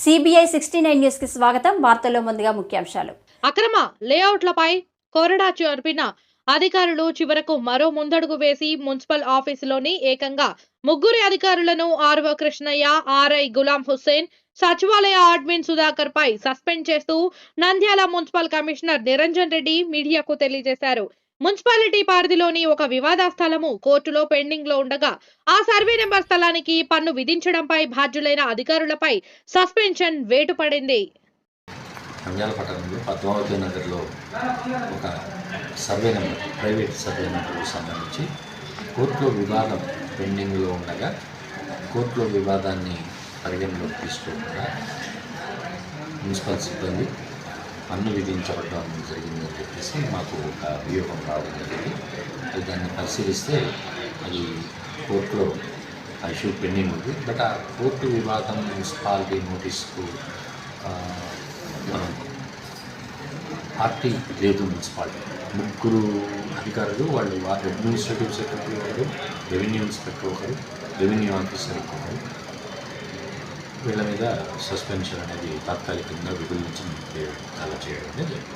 CBI sixty nine న్యూస్కి స్వాగతం. వార్తల్లో ముందుగా ముఖ్యాంశాలు. అక్రమ లేఅవుట్లపై కొరడా జరిపిన అధికారులు చివరకు మరో ముందడుగు వేసి మున్సిపల్ ఆఫీసులోని ఏకంగా ముగ్గురి అధికారులను ఆర్వో కృష్ణయ్య ఆర్ఐ గులాం హుస్సేన్ సచివాలయ అడ్మిన్ సుధాకర్ పై సస్పెండ్ చేస్తూ నంద్యాల మున్సిపల్ కమిషనర్ నిరంజన్ రెడ్డి మీడియాకు తెలియజేశారు. మున్సిపాలిటీ పరిధిలోని ఒక వివాద స్థలము కోర్టులో పెండింగ్లో ఉండగా ఆ సర్వే నెంబర్ స్థలానికి పన్ను విధించడంపై బాధ్యులైన అధికారులపై సస్పెన్షన్ వేటు పడింది నంద్యాల పట్టణంలో పద్మావతి నగర్లో ఒక సర్వే నెంబర్ ప్రైవేట్ సర్వే నెంబర్కు సంబంధించి కోర్టులో వివాదం పెండింగ్లో ఉండగా కోర్టులో వివాదాన్ని పరిగణలోకి తీసుకోకుండా మున్సిపల్ సిబ్బంది పన్ను విధించబడడం జరిగిందని చెప్పేసి మాకు ఒక అభియోగం రావడం జరిగింది. అది దాన్ని పరిశీలిస్తే అది కోర్టులో ఆ ఇష్యూ పెండింగ్ ఉంది. బట్ ఆ కోర్టు వివాదం మున్సిపాలిటీ నోటీస్కు మనం పార్టీ లేదు మున్సిపాలిటీ. ముగ్గురు అధికారులు వాళ్ళు అడ్మినిస్ట్రేటివ్ సెక్రటరీ ఒకరు రెవెన్యూ ఇన్స్పెక్టర్ ఒకరు రెవెన్యూ ఆఫీసర్ ఒకరు. వీళ్ళ మీద సస్పెన్షన్ అనేది తాత్కాలికంగా విధుల నుంచి అలా చేయడం అనేది జరిగింది.